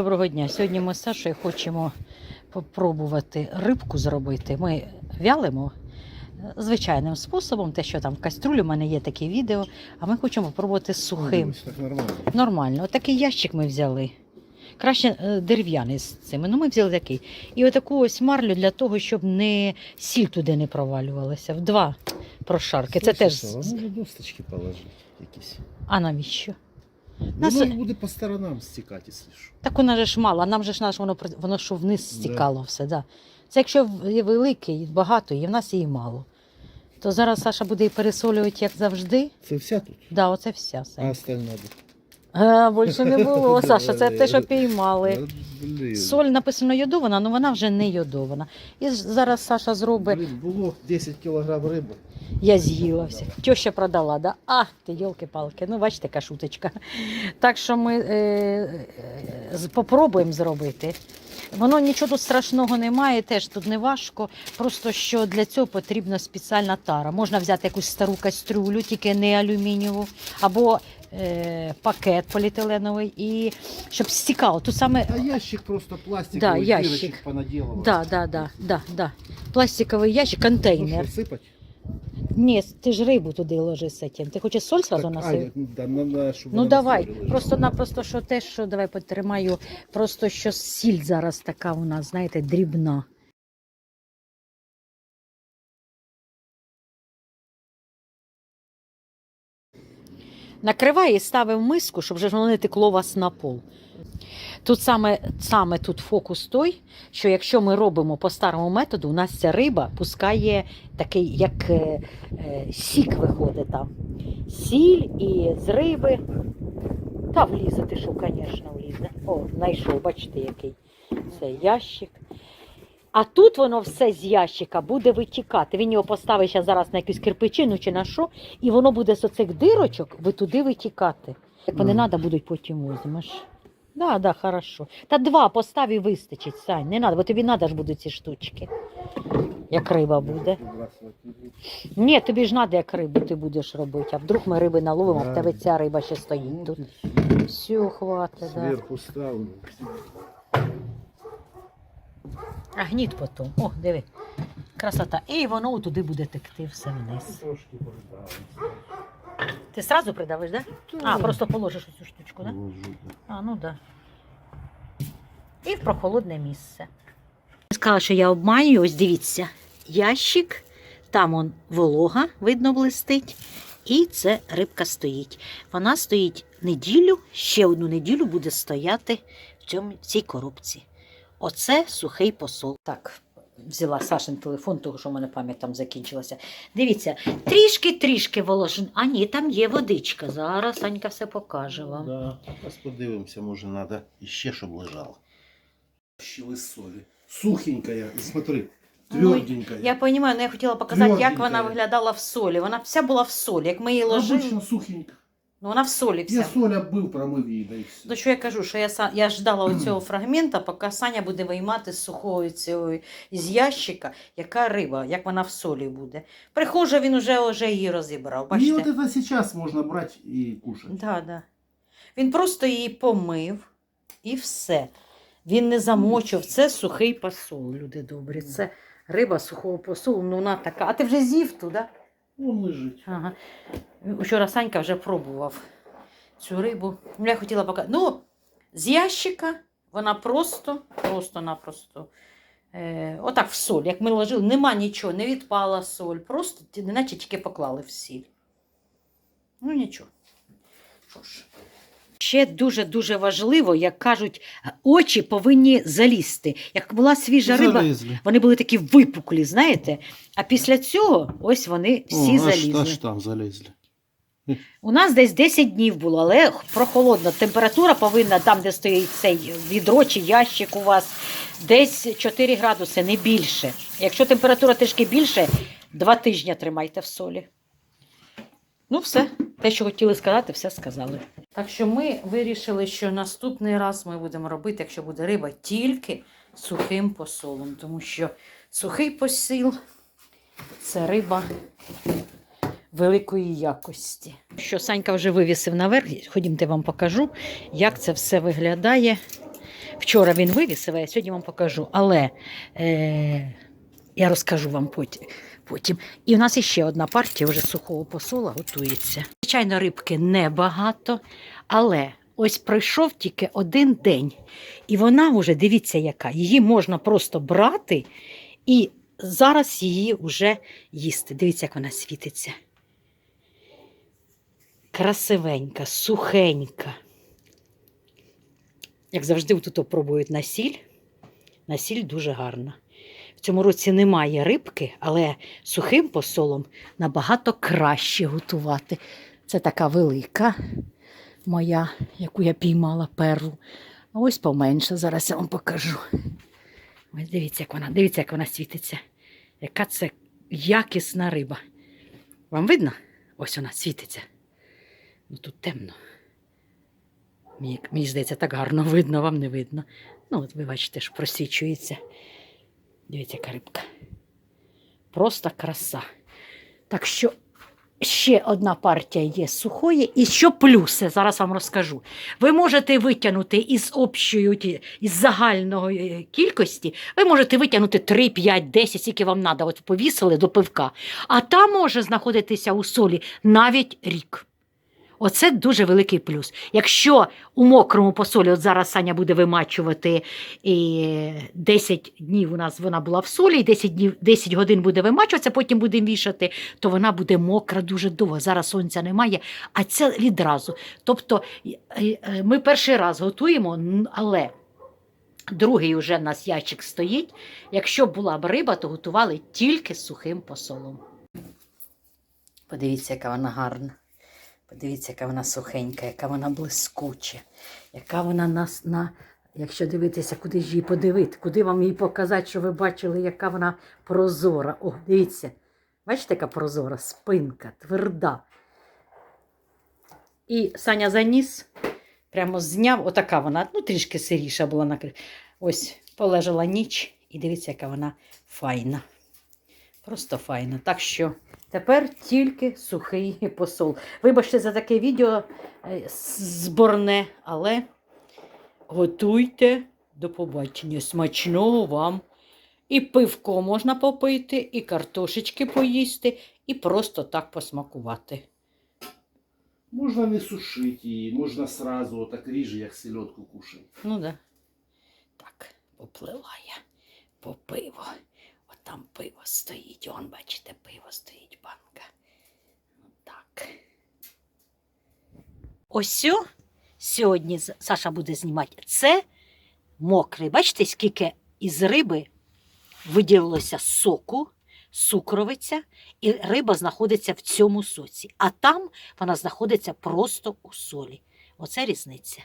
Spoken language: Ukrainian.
Доброго дня. Сьогодні ми з Сашою хочемо попробувати рибку зробити. Ми вялимо е, звичайним способом, те, що там в каструлі, у мене є таке відео, а ми хочемо попробувати сухим. Нормально. Нормально. Отакий ящик ми взяли. Краще е, дерев'яний з цими. Ну, ми взяли такий. І отаку ось марлю для того, щоб не сіль туди не провалювалася. В два прошарки. Це теж. Слушай, з- а може досточки положити якісь. А навіщо? Нас- Воно буде по сторонам стікати, якщо що. Так вона же ж мало, а нам же ж наш воно при- воно що вниз стікало все. Да. Це якщо в- є великий, багато, і в нас її мало. То зараз Саша буде і пересолювати, як завжди. Це вся тут? Да, оце вся. А Сань. остальне де? А, більше не було, Саша, це те, що піймали. Соль написано йодована, але вона вже не йодована. І зараз Саша зробить, Блін, було 10 кілограм риби. я з'їла все. Тьоща продала, да? А, ти йолки-палки, ну бачите, яка шуточка. Так що ми е, е, попробуємо зробити. Воно нічого тут страшного немає, теж тут не важко. Просто що для цього потрібна спеціальна тара. Можна взяти якусь стару кастрюлю, тільки не алюмінієву, або е, пакет поліетиленовий, і щоб стікало. Тут саме А ящик просто пластиковий, Да, ящик. дірочок понаділував. Да, да, да, да, да. Пластиковий ящик, контейнер. Ну. Ні, ти ж рибу туди ложи з цим. Ти хочеш соль сразу Так, а, да, на, на, Ну давай, на просто-напросто, що те, що давай потримаю, просто що сіль зараз така у нас, знаєте, дрібна. Накривай і ставив миску, щоб вже воно не текло вас на пол. Тут саме, саме тут фокус той, що якщо ми робимо по старому методу, у нас ця риба пускає такий, як е, е, сік виходить там. Сіль і з риби. Та влізе, ти що, звісно, влізе. О, знайшов, бачите, який це ящик. А тут воно все з ящика буде витікати. Він його поставить ще зараз на якусь кирпичину чи на що, і воно буде з оцих дирочок ви туди витікати. Як вони треба, будуть потім візьмеш. Да, да, хорошо. Та два постав і вистачить, Сань. Не треба, бо тобі треба ж будуть ці штучки. Як риба буде. Ні, тобі ж треба, як рибу ти будеш робити. А вдруг ми риби наловимо, а в тебе ця риба ще стоїть Ну, тут. тут Все, хватить, да. Ставлю. А гніт потім. О, диви. Красота. І воно туди буде текти все вниз. Ти одразу придавиш, так? Да? А, просто положиш цю штучку, так? Да? А, ну так. Да. І в прохолодне місце. Сказала, що я обманюю, ось дивіться. Ящик, там он волога, видно, блистить. І це рибка стоїть. Вона стоїть неділю, ще одну неділю буде стояти в цьому, в цій коробці. Оце сухий посол. Так, взяла Сашин телефон, того що в мене пам'ять там закінчилася. Дивіться, трішки-трішки воложен. А ні, там є водичка. Зараз Анька все покаже вам. Да. Зараз подивимося, може треба іще, щоб лежало. Щили солі. Сухенькая, смотри, тверденькая. Я розумію, але я хотіла показати, як вона виглядала в солі. Вона вся була в солі. Як ми її ложили, Обычно сухенька. Ну вона в солі Я вся. соль оббив, промив її, да і все. То що я кажу, що я, са- я ждала оцього фрагмента, поки Саня буде виймати з сухої цього з ящика, яка риба, як вона в солі буде. Приходжу, він уже, вже її розібрав. І Бачите? от це зараз можна брати і кушати. Да, да. Він просто її помив і все. Він не замочив. Це сухий посол, люди добрі. Це риба сухого посолу, ну вона така. А ти вже з'їв туди? Вон лежить. Ага. Вчора Санька вже пробував цю рибу. Ну, Я хотіла показати. Ну, з ящика вона просто, просто-напросто. Е, отак в соль. Як ми ложили, нема нічого, не відпала соль. Просто неначе тільки поклали в сіль. Ну нічого. Що ж. Ще дуже-дуже важливо, як кажуть, очі повинні залізти. Як була свіжа риба, вони були такі випуклі, знаєте? А після цього ось вони всі О, залізли. Аж, аж там залезли. У нас десь 10 днів було, але прохолодно. Температура повинна там, де стоїть цей відро чи ящик у вас, десь 4 градуси, не більше. Якщо температура трішки більше, два тижні тримайте в солі. Ну, все, те, що хотіли сказати, все сказали. Так що ми вирішили, що наступний раз ми будемо робити, якщо буде риба, тільки сухим посолом, тому що сухий посіл це риба великої якості. Що Санька вже вивісив наверх, ходімте вам покажу, як це все виглядає. Вчора він вивісив, а я сьогодні вам покажу. Але е, я розкажу вам потім. І у нас іще одна партія вже сухого посола готується. Звичайно, рибки небагато, але ось пройшов тільки один день. І вона вже, дивіться, яка. Її можна просто брати і зараз її вже їсти. Дивіться, як вона світиться. Красивенька, сухенька. Як завжди, тут пробують на сіль. На сіль дуже гарна. В цьому році немає рибки, але сухим посолом набагато краще готувати. Це така велика моя, яку я піймала перу. А ось поменше, зараз я вам покажу. Ось дивіться, як вона, дивіться, як вона світиться. Яка це якісна риба. Вам видно? Ось вона світиться. Ну тут темно. Мені, мені здається, так гарно видно, вам не видно. Ну, от ви бачите, що просвічується. Дивіться, яка рибка. Просто краса. Так що ще одна партія є сухої. І що плюси, зараз вам розкажу. Ви можете витягнути із общої, із загального е, кількості, ви можете витягнути 3, 5, 10, скільки вам треба, от повісили до пивка. А там може знаходитися у солі навіть рік. Оце дуже великий плюс. Якщо у мокрому посолі, от зараз Саня буде вимачувати і 10 днів у нас вона була в солі, і 10, днів, 10 годин буде вимачуватися, потім будемо вішати, то вона буде мокра дуже довго. Зараз сонця немає, а це відразу. Тобто е, ми перший раз готуємо, але другий уже в нас ящик стоїть. Якщо була б риба, то готували тільки сухим посолом. Подивіться, яка вона гарна. Подивіться, яка вона сухенька, яка вона блискуча, яка вона нас на. Якщо дивитися, куди ж її подивити, куди вам її показати, що ви бачили, яка вона прозора. О, дивіться, бачите, яка прозора, спинка, тверда. І Саня заніс, прямо зняв, отака вона, ну трішки сиріша була накрита. Ось полежала ніч, і дивіться, яка вона файна. Просто файна. Так що тепер тільки сухий посол. Вибачте за таке відео е, зборне, але готуйте до побачення. Смачного вам. І пивко можна попити, і картошечки поїсти, і просто так посмакувати. Можна не сушити її, можна сразу отак ріже, як селедку кушати. Ну да. Так, поплила я по пиво. Там пиво стоїть. Он, бачите, пиво стоїть, банка. Так. Ось сьогодні Саша буде знімати. Це мокрий. Бачите, скільки із риби виділилося соку, сукровиця, і риба знаходиться в цьому соці. А там вона знаходиться просто у солі. Оце різниця.